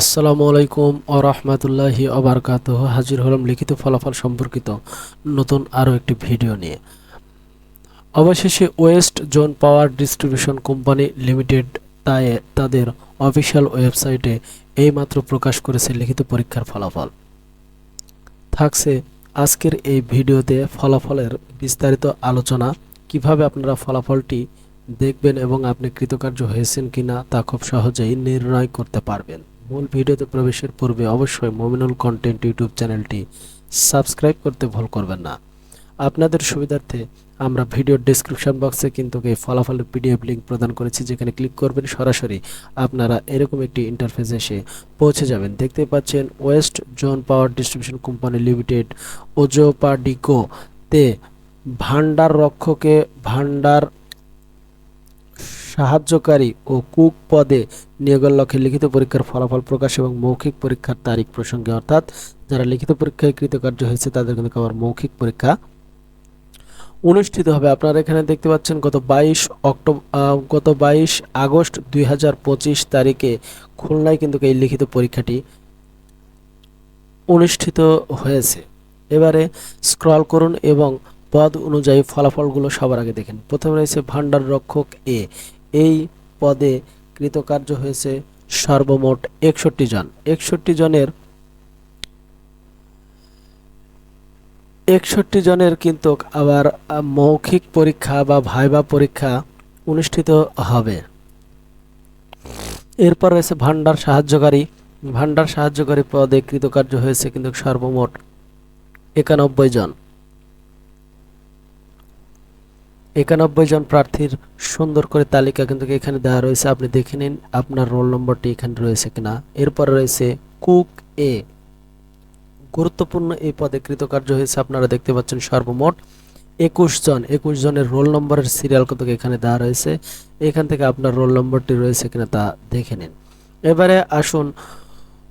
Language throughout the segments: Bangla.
আসসালামু আলাইকুম ও রহমতুল্লাহি অবরকাত হাজির হলাম লিখিত ফলাফল সম্পর্কিত নতুন আরও একটি ভিডিও নিয়ে। অবশেষে west zone power distribution company limited তাই তাদের অফিসিয়াল ওয়েবসাইটে এইমাত্র প্রকাশ করেছে লিখিত পরীক্ষার ফলাফল। থাকছে আজকের এই ভিডিওতে ফলাফলের বিস্তারিত আলোচনা, কীভাবে আপনারা ফলাফলটি দেখবেন এবং আপনি কৃতকার্য হয়েছেন কিনা তা খুব সহজেই নির্ণয় করতে পারবেন। মূল ভিডিওতে প্রবেশের পূর্বে অবশ্যই মমিনুল কন্টেন্ট ইউটিউব চ্যানেলটি সাবস্ক্রাইব করতে ভুল করবেন না। আপনাদের সুবিধার্থে আমরা ভিডিওর ডেসক্রিপশন বক্সে কিন্তু এই ফলাফলের পিডিএফ লিঙ্ক প্রদান করেছি, যেখানে ক্লিক করবেন সরাসরি আপনারা এরকম একটি ইন্টারফেস এসে পৌঁছে যাবেন। দেখতে পাচ্ছেন west zone power distribution company limited Ozopadico তে ভান্ডার রক্ষকে ভান্ডার সাহায্যকারী ও কুক পদে নিয়োগের লক্ষ্যে লিখিত পরীক্ষার ফলাফল প্রকাশ এবং মৌখিক পরীক্ষার তারিখ প্রসঙ্গে, অর্থাৎ যারা লিখিত পরীক্ষায় কৃতকার্য হয়েছে, তাদের কিন্তু আবার মৌখিক পরীক্ষা অনুষ্ঠিত হবে। আপনারা এখানে দেখতে পাচ্ছেন, গত বাইশ অক্টোবর গত বাইশ আগস্ট দুই হাজার পঁচিশ তারিখে খুলনায় কিন্তু এই লিখিত পরীক্ষাটি অনুষ্ঠিত হয়েছে। এবারে স্ক্রল করুন এবং পদ অনুযায়ী ফলাফলগুলো সবার আগে দেখেন। প্রথমে রয়েছে ভান্ডার রক্ষক এ। এই পদে কৃতকার্য হয়েছে সর্বমোট একষট্টি জন। একষট্টি জনের একষট্টি জনের কিন্তু আবার মৌখিক পরীক্ষা বা ভাইবা পরীক্ষা অনুষ্ঠিত হবে। এরপর রয়েছে ভান্ডার সাহায্যকারী। ভান্ডার সাহায্যকারী পদে কৃতকার্য হয়েছে কিন্তু সর্বমোট একানব্বই জন। একানব্বই জন প্রার্থীর সুন্দর করে তালিকা কিন্তু এখানে দেওয়া রয়েছে। আপনি দেখে নিন আপনার রোল নম্বরটি এখানে রয়েছে কিনা। এরপর রয়েছে কুক এ। গুরুত্বপূর্ণ এই পদে কৃতকার্য হয়েছে আপনারা দেখতে পাচ্ছেন সর্বমোট একুশ জন। একুশ জনের রোল নম্বরের সিরিয়াল কিন্তু এখানে দেওয়া রয়েছে। এখান থেকে আপনার রোল নম্বরটি রয়েছে কিনা তা দেখে নিন। এবারে আসুন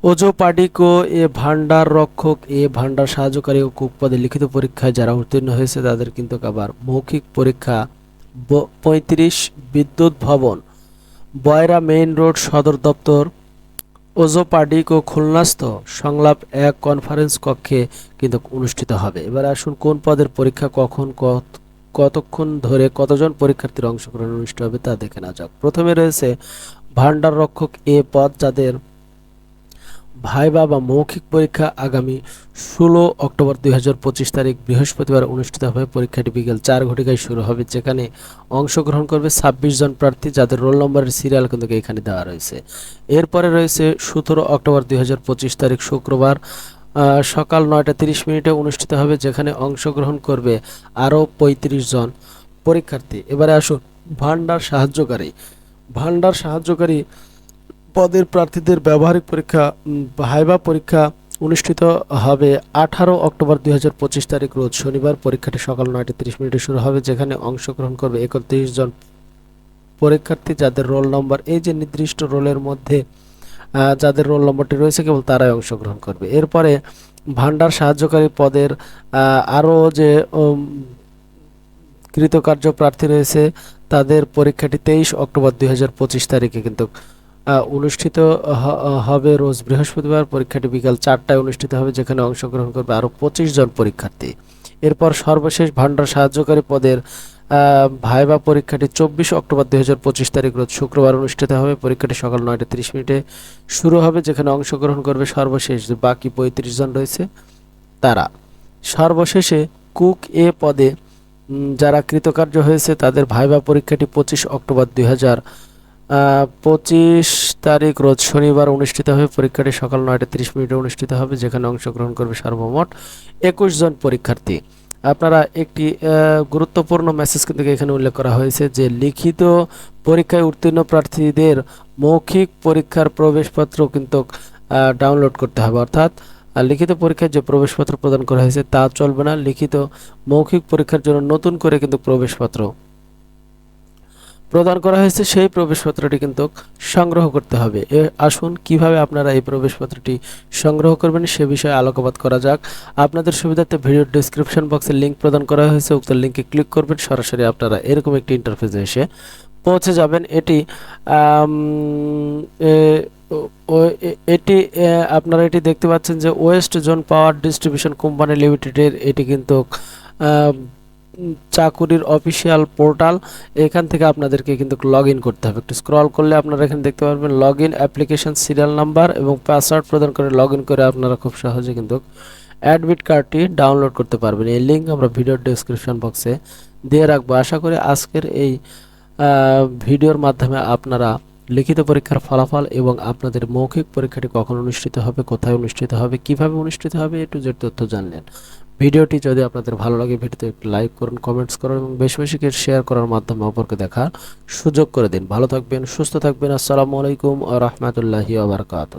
ওজো পাডিকো এ ভান্ডার রক্ষক, এ ভান্ডার সাহায্যকারী ও কুক পদে লিখিত পরীক্ষায় যারা উত্তীর্ণ হয়েছে, তাদের কিন্তু আবার মৌখিক পরীক্ষা। পঁয়ত্রিশ বিদ্যুৎ ভবন, বয়রা মেইন রোড সদর দপ্তর ওজো পাডিক খুলনাস্থ সংলাপ এক কনফারেন্স কক্ষে কিন্তু অনুষ্ঠিত হবে। এবার আসুন, কোন পদের পরীক্ষা কখন, কত, কতক্ষণ ধরে কতজন পরীক্ষার্থীর অংশগ্রহণ অনুষ্ঠিত হবে তা দেখে না যাক। প্রথমে রয়েছে ভান্ডার রক্ষক এ পদ, যাদের ভাইবা বা মৌখিক পরীক্ষা আগামী ষোলো অক্টোবর দু হাজার পঁচিশ তারিখ বৃহস্পতিবার অনুষ্ঠিত হবে। পরীক্ষাটি বিকেল চার ঘটিকায় শুরু হবে, যেখানে অংশগ্রহণ করবে ছাব্বিশ জন প্রার্থী যাদের রোল নম্বরের সিরিয়াল কিন্তু এখানে দেওয়া রয়েছে। এরপরে রয়েছে সতেরো অক্টোবর দুই হাজার পঁচিশ তারিখ শুক্রবার সকাল নয়টা তিরিশ মিনিটে অনুষ্ঠিত হবে, যেখানে অংশগ্রহণ করবে আরও পঁয়ত্রিশ জন পরীক্ষার্থী। এবারে আসুন ভান্ডার সাহায্যকারী। ভান্ডার সাহায্যকারী পদের প্রার্থীদের ব্যবহারিক পরীক্ষা ভাইবা পরীক্ষা অনুষ্ঠিত হবে আঠারো অক্টোবর দুই তারিখ, রোজ শনিবার। পরীক্ষাটি সকাল নয়টা তিরিশ মিনিটে শুরু হবে, যেখানে অংশগ্রহণ করবে একত্রিশ জন পরীক্ষার্থী, যাদের রোল নম্বর এই যে নির্দিষ্ট রোলের মধ্যে যাদের রোল নম্বরটি রয়েছে, কেবল তারাই অংশগ্রহণ করবে। এরপরে ভান্ডার সাহায্যকারী পদের আরও যে কৃতকার্য প্রার্থী রয়েছে, তাদের পরীক্ষাটি তেইশ অক্টোবর দুই হাজার পঁচিশ তারিখে কিন্তু অনুষ্ঠিত হবে রোজ বৃহস্পতিবার, পরীক্ষাটি বিকাল চারটায় অনুষ্ঠিত হবে, যেখানে অংশগ্রহণ করবে আরও পঁচিশ জন পরীক্ষার্থী। এরপর সর্বশেষ ভান্ডার সাহায্যকারী পদের ভাইবা পরীক্ষাটি চব্বিশ অক্টোবর দুই তারিখ, রোজ শুক্রবার অনুষ্ঠিত হবে। পরীক্ষাটি সকাল নয়টা তিরিশ মিনিটে শুরু হবে, যেখানে অংশগ্রহণ করবে সর্বশেষ বাকি পঁয়ত্রিশ জন রয়েছে তারা। সর্বশেষে কুক এ পদে যারা কৃতকার্য হয়েছে, তাদের ভাইবা পরীক্ষাটি পঁচিশ অক্টোবর দুই হাজার পঁচিশ তারিখ রোজ শনিবার অনুষ্ঠিত হবে পরীক্ষাটি। সকাল নয়টা তিরিশ মিনিটে অনুষ্ঠিত হবে, যেখানে অংশগ্রহণ করবে সর্বমোট একুশ জন পরীক্ষার্থী। আপনারা একটি গুরুত্বপূর্ণ মেসেজ কিন্তু এখানে উল্লেখ করা হয়েছে যে, লিখিত পরীক্ষায় উত্তীর্ণ প্রার্থীদের মৌখিক পরীক্ষার প্রবেশপত্র কিন্তু ডাউনলোড করতে হবে। অর্থাৎ লিখিত পরীক্ষায় যে প্রবেশপত্র প্রদান করা হয়েছে তা চলবে না। লিখিত মৌখিক পরীক্ষার জন্য নতুন করে কিন্তু প্রবেশপত্র প্রদান করা হয়েছে, সেই প্রবেশপত্রটি কিন্তু সংগ্রহ করতে হবে। এ, আসুন কীভাবে আপনারা এই প্রবেশপত্রটি সংগ্রহ করবেন সে বিষয়ে আলোকপাত করা যাক। আপনাদের সুবিধার্থে ভিডিওর ডেসক্রিপশন বক্সে লিঙ্ক প্রদান করা হয়েছে, উক্ত লিঙ্কে ক্লিক করবেন, সরাসরি আপনারা এরকম একটি ইন্টারফেসে এসে পৌঁছে যাবেন। এটি এটি আপনারা এটি দেখতে পাচ্ছেন যে west zone power distribution company লিমিটেডের এটি কিন্তু চাকুরির অফিসিয়াল পোর্টাল, এখান থেকে আপনাদেরকে কিন্তু লগ করতে হবে। একটু স্ক্রল করলে আপনারা এখানে দেখতে পারবেন log in application serial number এবং পাসওয়ার্ড প্রদান করে লগ করে আপনারা খুব সহজে কিন্তু অ্যাডমিট কার্ডটি ডাউনলোড করতে পারবেন। এই লিঙ্ক আমরা ভিডিওর ডেসক্রিপশন বক্সে দিয়ে রাখব। আশা করি আজকের এই ভিডিওর মাধ্যমে আপনারা লিখিত পরীক্ষার ফলাফল এবং আপনাদের মৌখিক পরীক্ষাটি কখন অনুষ্ঠিত হবে, কোথায় অনুষ্ঠিত হবে, কীভাবে অনুষ্ঠিত হবে, এ টু তথ্য জানলেন। ভিডিওটি যদি আপনাদের ভালো লাগে, ভিডিওতে একটু লাইক করুন কমেন্টস করুন এবং বেশি বেশি করে শেয়ার করার মাধ্যমে অপরকে দেখার সুযোগ করে দিন। ভালো থাকবেন, সুস্থ থাকবেন। আসসালামু আলাইকুম আ রহমতুল্লাহি আবরকাত